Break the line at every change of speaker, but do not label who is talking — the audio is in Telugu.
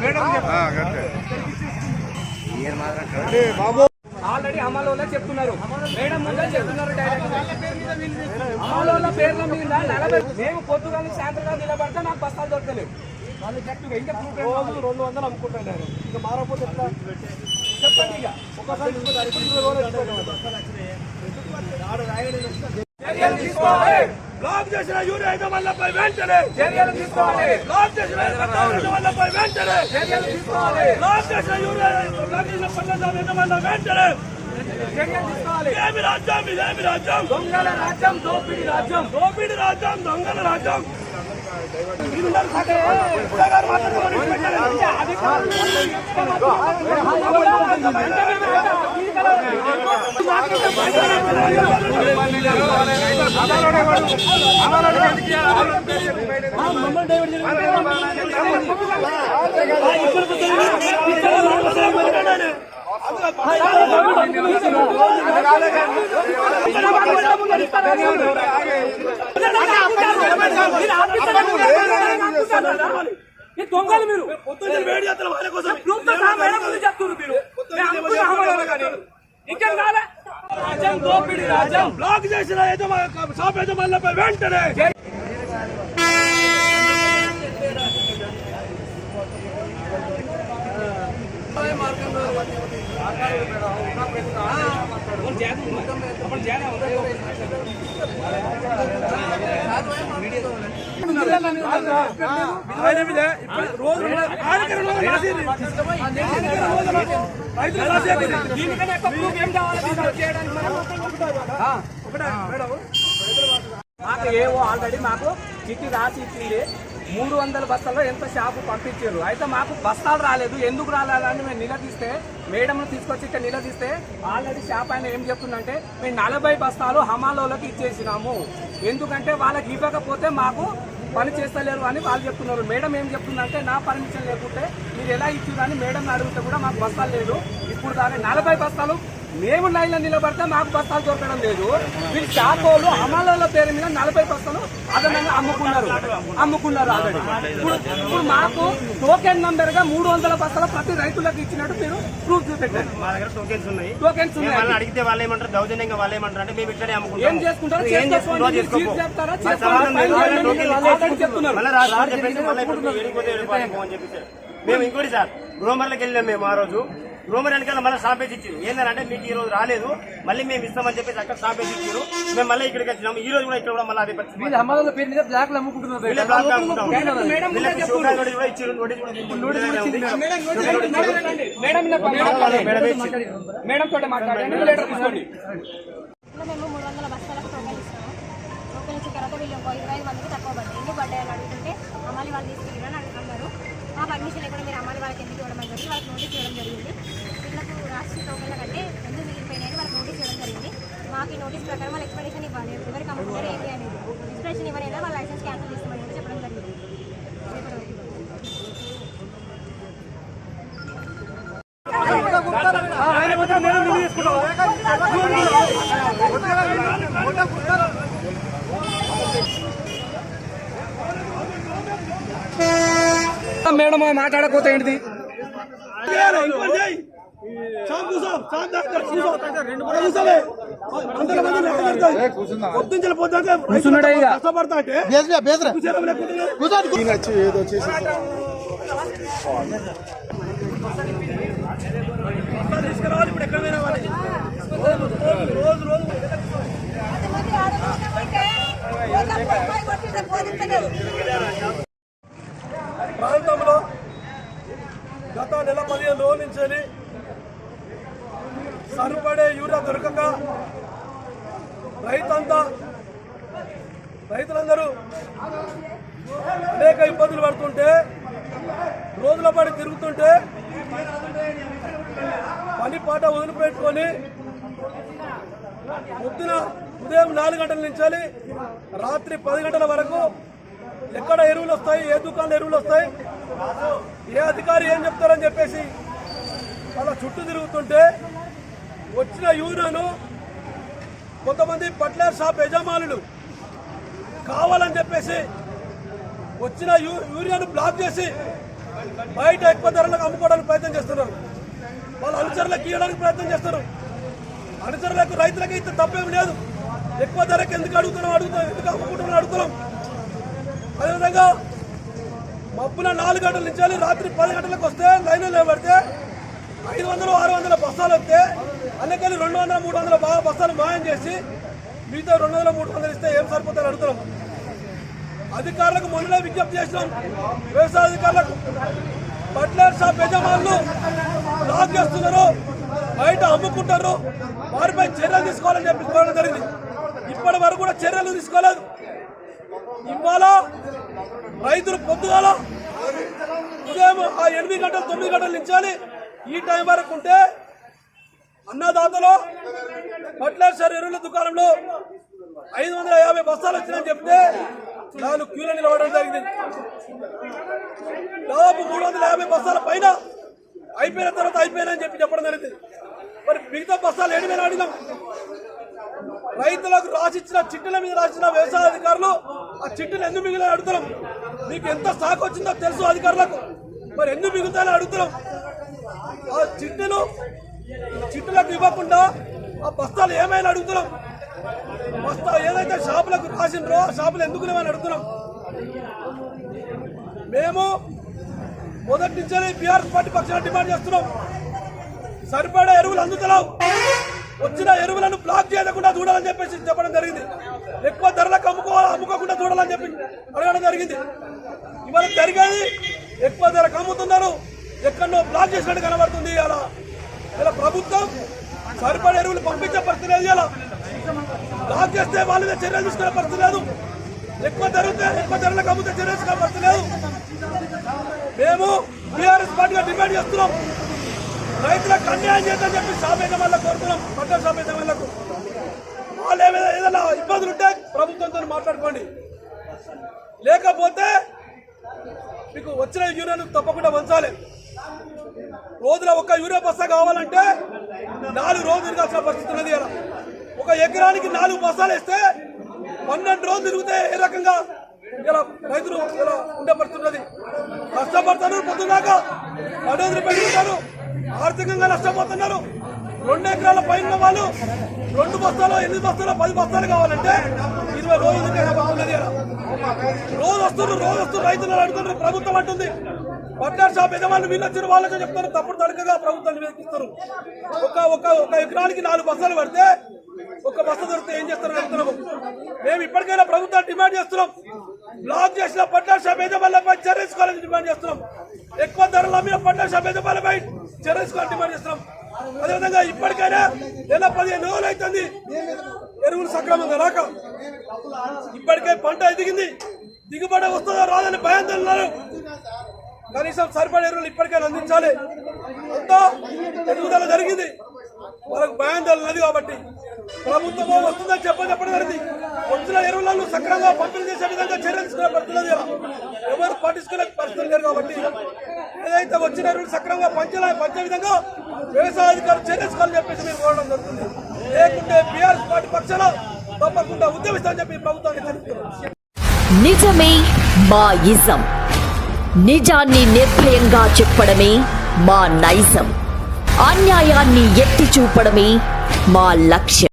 మేడం బాబు ఆల్రెడీ అమలులో చెప్తున్నారు. మేడం ముందే చెప్తున్నారు డైరెక్ట్ అమలులో పేర్ల మీద నలభై మేము పొద్దుగానే సాయంత్రం నిలబడితే నాకు బస్తాలు దొరకలేవు. వాళ్ళు చెట్టు ఇంకా రోజు రెండు వందలు అమ్ముకుంటాను నేను ఇంకా మారకపోతే ఎట్లా? చెప్పండి ఇక. ఒకసారి. చర్యలు తీసుకోవాలి.
బ్లాక్ చేసిన యూరియా యజమానులపై వెంటనే
చర్యలు తీసుకోవాలి.
బ్లాక్ చేసిన యజమానులపై వెంటనే
చర్యలు తీసుకోవాలి.
బ్లాక్ చేసిన యూరియా బ్లాక్ చేసిన పల్లె యజమానుల వెంటనే
చర్యలు తీసుకోవాలి.
ఏమి రాజ్యం ఇదేమి రాజ్యం?
దొంగల రాజ్యం దోపిడీ రాజ్యం.
దోపిడి రాజ్యం దొంగల రాజ్యం.
ఈ దొంగలు మీరు
పొద్దున్నే వేడి చేస్తున్న వాళ్ళ కోసం
గ్రూప్తో సహా మేడం చెప్తున్నారు మీరు. మేము అమ్ముకున్న అమలు కానీ ఇంకేం కాలే రాజ్యం దోపిడీ రాజ్యం
బ్లాక్ చేసిన యజమాని షాప్ యజమానులపై వెంటనే ఆయన
మాకు ఏవో ఆల్రెడీ మాకు చిట్టి రాసి ఇచ్చింది. మూడు వందల బస్తాల్లో ఎంత షాపు పంపించారు? అయితే మాకు బస్తాలు రాలేదు. ఎందుకు రాలేదని మేము నిలదీస్తే మేడంను తీసుకొచ్చి ఇక్కడ నిలదీస్తే ఆల్రెడీ షాప్ ఆయన ఏం చెప్తుందంటే మేము నలభై బస్తాలు హమాలోలకి ఇచ్చేసినాము. ఎందుకంటే వాళ్ళకి ఇవ్వకపోతే మాకు పని చేస్తలేరు అని వాళ్ళు చెప్తున్నారు. మేడం ఏం చెప్తుందంటే నా పర్మిషన్ లేకుంటే మీరు ఎలా ఇచ్చిందని మేడం అడిగితే కూడా మాకు బస్తాలు లేదు. ఇప్పుడు దాని నలభై బస్తాలు మేము లైన్లో నిలబడితే మాకు బస్తాలు దొరకడం లేదు. వీళ్ళు షాపోలు అమలాల పేరు మీద నలభై బస్తాలు అదనంగా అమ్ముకున్నారు. అమ్ముకున్నారు ఆల్రెడీ. ఇప్పుడు ఇప్పుడు మాకు టోకెన్ నంబర్గా మూడు వందల బస్తాలు ప్రతి రైతులకు ఇచ్చినట్టు మీరు ప్రూఫ్ చూపెట్టండి
మా దగ్గర టోకెన్స్ ఉన్నాయి.
టోకెన్స్ ఉన్నాయి.
అడిగితే వాళ్ళు ఏమంటారు? దౌర్జన్యంగా వాళ్ళు ఏమంటారు? అంటే మేము ఇక్కడే అమ్ముకుంటాం
ఏం చేసుకుంటారో చెప్తారా? చెప్తున్నారు.
మేము ఇంకోటి సార్ గ్రోమర్లకు వెళ్ళాం మేము ఆ రోజు. గ్రోమర్ వెనకాల మళ్ళీ స్టాపేజ్ ఇచ్చారు ఏంటంటే మీకు ఈ రోజు రాలేదు మళ్ళీ మేము ఇస్తామని చెప్పేసి అక్కడ స్టాపేజ్ ఇచ్చారు మేము మళ్ళీ ఇక్కడికి వచ్చినాము. ఈ రోజు కూడా ఇక్కడ కూడా మళ్ళీ అదే పరిస్థితి.
బ్లాక్.
మేడం తోటి మాట్లాడండి లెటర్ తీసుకోండి.
ఇంట్లో మేము మూడు వందల బస్తాలకు టోకెన్ ఇస్తాము టోకెన్ ఇచ్చిన తర్వాత వీళ్ళు ఇంకో ఇరవై ఐదు మందికి తక్కువ పడ్డాయి ఎన్ని పడ్డాయి అని అడుగుతుంటే అమ్మాలి వాళ్ళు తీసుకెళ్ళారని అడుగు- పర్మిషన్ లేకుండా మీరు అమ్మాలి వాళ్ళకి ఎందుకు ఇవ్వడం జరిగింది వాళ్ళకి నోటీస్ ఇవ్వడం జరిగింది. పిల్లలకు రాష్ట్ర టోకెన్ల కంటే ఎందుకు మిగిలిపోయినాయని వాళ్ళకి నోటీస్ ఇవ్వడం జరిగింది. మాకు ఈ నోటీస్ ప్రకారం వాళ్ళు ఎక్స్ప్లెనేషన్ ఇవ్వాలి. ఎవరికి అమ్ముతారు ఏంటి అనేది ఎక్స్ప్లెనేషన్ ఇవ్వలేదు వాళ్ళ లైసెన్స్ క్యాన్సిల్ చేస్తామని చెప్పి చెప్పడం జరిగింది
మేడం మాట్లాడకపోతే ఏంటిది
చేయాలి, ఇంకోటి చేయి. షాప్ కూర్చో, షాప్ దగ్గర కూర్చో. అక్కడ కూర్చోలే. అందరూ మంది లెక్క పెడతారు. పొద్దున్నే పొద్దున్నే
కూర్చున్నాడే
అంటే కూర్చోరా, లేకుంటే తీసుకురావాలి ఇప్పుడు ఎక్కడ పోయినా వాళ్ళు. రోజు రోజు గత నెల పదిహేను రోజుల నుంచి సరిపడే యూరియా దొరకక రైతంతా రైతులందరూ అనేక ఇబ్బందులు పడుతుంటే రోజుల పాటు తిరుగుతుంటే పని పాట వదిలిపెట్టుకొని పొద్దున ఉదయం నాలుగు గంటల నుంచి రాత్రి పది గంటల వరకు ఎక్కడ ఎరువులు వస్తాయి ఏ దుకాణంలో ఎరువులు వస్తాయి ఏ అధికారి ఏం చెప్తారని చెప్పేసి అలా చుట్టూ తిరుగుతుంటే వచ్చిన యూరియాను కొంతమంది పట్లర్ షాప్ యజమానులు కావాలని చెప్పేసి వచ్చిన యూ- యూరియాను బ్లాక్ చేసి బయట ఎక్కువ ధరలకు అమ్ముకోవడానికి ప్రయత్నం చేస్తున్నారు. వాళ్ళు అనుచరులకు ఇవ్వడానికి ప్రయత్నం చేస్తారు అనుచరులకు రైతులకు ఇంత తప్పేం లేదు. ఎక్కువ ధరకు ఎందుకు అడుగుతున్నాం అడుగుతాం ఎందుకు అమ్ముకుంటున్నాం అడుగుతున్నాం. అదేవిధంగా మబ్బున నాలుగు గంటల నుంచి రాత్రి పది గంటలకు వస్తే లైన్లో నిలబడితే ఐదు వందలు ఆరు వందల బస్తాలు వస్తే అందుకని రెండు వందల మూడు వందల బాగా బస్తాలు మాయం చేసి మిగతా రెండు వందల మూడు వందలు ఇస్తే ఏం సరిపోతారు అడుగుతున్నాం. అధికారులకు మొన్ననే విజ్ఞప్తి చేసినాం. వ్యవసాయ అధికారులకు బట్లర్ షాప్ యజమానులు లాక్ చేస్తున్నారు. బయట అమ్ముకుంటారు. వారిపై చర్యలు తీసుకోవాలని చెప్పి కోరడం జరిగింది. ఇప్పటి వరకు కూడా చర్యలు తీసుకోలేదు. ఇవాళ రైతులు పొద్దుగాల ఉదయం ఆ ఎనిమిది గంటలు తొమ్మిది గంటలు నించాలి ఈ టైం వరకు ఉంటే అన్నదాతలో బట్లర్ ఎరువుల దుకాణంలో ఐదు వందల యాభై బస్తాలు వచ్చినాయని చెప్తే నాలుగు క్యూలో నిలబడడం జరిగింది. దాదాపు మూడు వందల యాభై బస్తాల పైన అయిపోయిన తర్వాత అయిపోయినాయని చెప్పి చెప్పడం జరిగింది. మరి మిగతా బస్తాలు ఏడు వేలు అడిగినాం. రైతులకు రాసిచ్చిన చిట్టుల మీద రాసిన వ్యవసాయ అధికారులు ఆ చిట్టులు ఎందుకు మిగిలిన అడుగుతున్నాం. మీకు ఎంత స్టాక్ వచ్చిందో తెలుసు అధికారులకు. మరి ఎందుకు మిగులుతాయని అడుగుతున్నాం. ఆ చిట్టులు చిట్టులకు ఇవ్వకుండా ఆ బస్తాలు ఏమైనా అడుగుతున్నాం. బస్తా ఏదైతే షాపులకు రాసిండ్రో ఆ షాపులు ఎందుకు లేవని అడుగుతున్నాం. మేము మొదటి నుంచే బీఆర్ఎస్ పార్టీ పక్షాన డిమాండ్ చేస్తున్నాం. సరిపడా ఎరువులు అందుతలేవు వచ్చిన ఎరువులను బ్లాక్ చేయకుండా చూడాలని చెప్పేసి చెప్పడం జరిగింది. ఎక్కువ ధరలకు అమ్ముకోవాలి అమ్ముకోకుండా చూడాలని చెప్పి అడగడం జరిగింది. ఇవాళ జరిగేది ఎక్కువ ధరకు అమ్ముతున్నారు ఎక్కడో బ్లాక్ చేసినట్టు కనబడుతుంది ఇలా ఇలా ప్రభుత్వం సరిపడా ఎరువులు పంపించే పరిస్థితి లేదు ఇలా బ్లాక్ చేస్తే వాళ్ళ మీద చర్యలు తీసుకునే పరిస్థితి లేదు. ఎక్కువ ధరతే ఎక్కువ ధరలకు అమ్మితే చర్యలు తీసుకునే పరిస్థితి లేదు. మేము బీఆర్ఎస్ పార్టీగా డిమాండ్ చేస్తున్నాం. రైతులకు అన్యాయం చేద్దని చెప్పి షాపేట వల్ల కోరుతున్నాం. పట్టణ షాపేట వాళ్ళకు. వాళ్ళు ఏమైనా ఏదైనా ఇబ్బందులు ఉంటే ప్రభుత్వంతో మాట్లాడుకోండి. లేకపోతే వచ్చిన యూరియాను తప్పకుండా పంచాలి రోజుల ఒక యూరియా బస్తా కావాలంటే నాలుగు రోజులు తిరగాల్సిన పరిస్థితి ఉన్నది ఇలా ఒక ఎకరానికి నాలుగు బస్తాలు వేస్తే పన్నెండు రోజులు తిరిగితే ఏ రకంగా ఇలా రైతులు ఇలా ఉండే పరిస్థితి ఉన్నది. కష్టపడతారు పొద్దున్నాక పడోదులు పెట్టుకుంటారు ఆర్థికంగా నష్టపోతున్నారు. రెండు ఎకరాల పైన వాళ్ళు రెండు బస్తాలు ఎనిమిది బస్తాలు పది బస్తాలు కావాలంటే ఇరవై రోజులు తిరిగే రోజు వస్తున్నారు రోజు వస్తున్నారు రైతులు అడుగుతున్నారు ప్రభుత్వం అంటుంది. పట్టారు షాప్ యజమానులు వీళ్ళు వచ్చిన వాళ్ళకే చెప్తారు తప్పుడు తడకగా ప్రభుత్వాన్ని వ్యతిస్తారు ఒక ఒక ఒక ఎకరానికి నాలుగు బస్తాలు పడితే ఒక బస్త దొరికితే ఏం చేస్తారని చెప్తున్నాము మేము ఇప్పటికైనా ప్రభుత్వాన్ని డిమాండ్ చేస్తున్నాం. బ్లాక్ చేసిన పట్టారు షాప్ యజమానులపై చర్యసుకోవాలని డిమాండ్ చేస్తున్నాం. ఎక్కువ ధరలు అమ్మిన పట్టారు షాప్ యజమానులపై చర్యసుకోవాలని డిమాండ్ చేస్తున్నాం. అదేవిధంగా ఇప్పటికైనా నెల పదిహేను రోజులు అవుతుంది ఎరువులు సక్రమంగా రాక. ఇప్పటికే పంట ఎదిగింది. దిగుబడి వస్తుందో రాదని భయంతో ఉన్నారు. కనీసం సరిపడే ఎరువులు ఇప్పటికైనా అందించాలి. అంతా ఎదుగుదల జరిగింది. వాళ్ళకు భయాందోళన ఉన్నది కాబట్టి ప్రభుత్వం వస్తుందని చెప్పని చెప్పడం జరిగింది వచ్చిన ఎరువులను సక్రమంగా పంపిణీ చేసే విధంగా చర్యలు తీసుకునే పరిస్థితులు ఎవరు పట్టించుకునే పరిస్థితులు లేరు కాబట్టి. ఏదైతే వచ్చిన ఎరువులు సక్రమంగా పంచాల పంచే విధంగా వ్యవసాయ అధికారులు చర్య చెప్పేసి మీరు కోరడం జరుగుతుంది. లేకుంటే బీఆర్ఎస్ పార్టీ పక్షాన తప్పకుండా ఉద్యమిస్తామని చెప్పి ప్రభుత్వాన్ని తెలుపుతున్నాం
నిజమే మా ఇజం నిజాన్ని నిర్భయంగా చెప్పడమే మా నైజం. అన్యాయాన్ని ఎత్తి చూపడమే మా లక్ష్యం.